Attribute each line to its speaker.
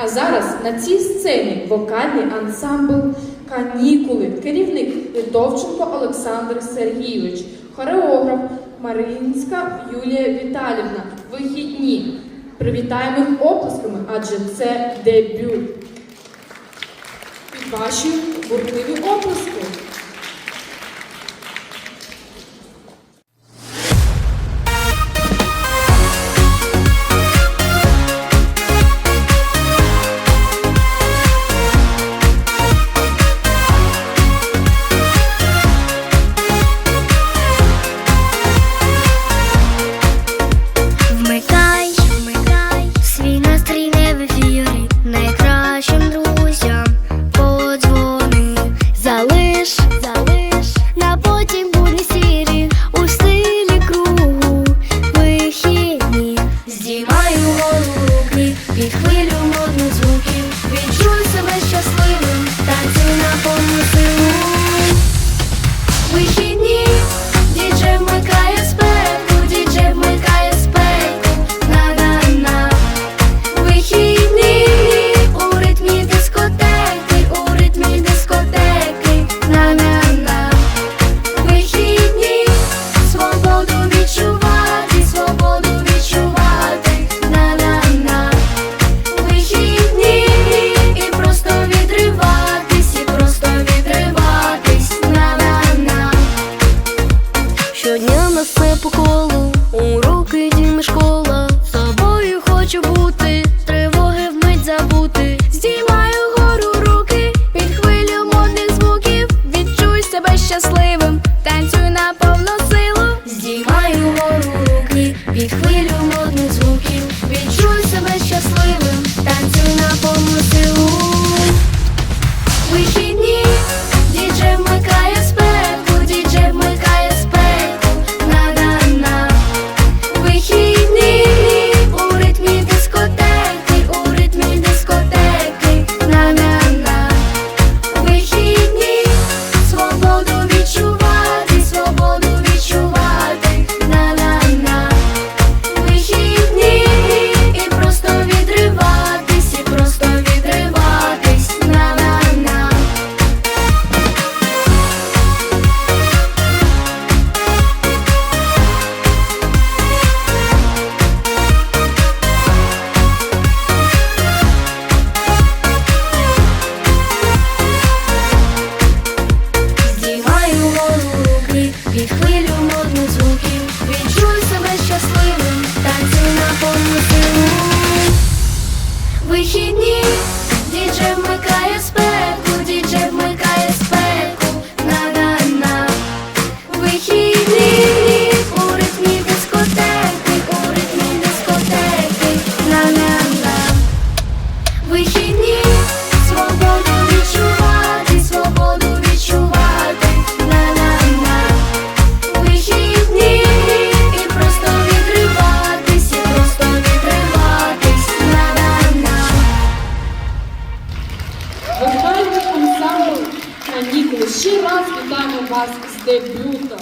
Speaker 1: А зараз на цій сцені вокальний ансамбл Канікули, керівник Литовченко Олександр Сергійович, хореограф Маринська Юлія Віталівна. Вихідні. Привітаємо їх оплесками, адже це дебют. Під ваші бурливі оплески. щасливий. Боже, ми Vasquez debuta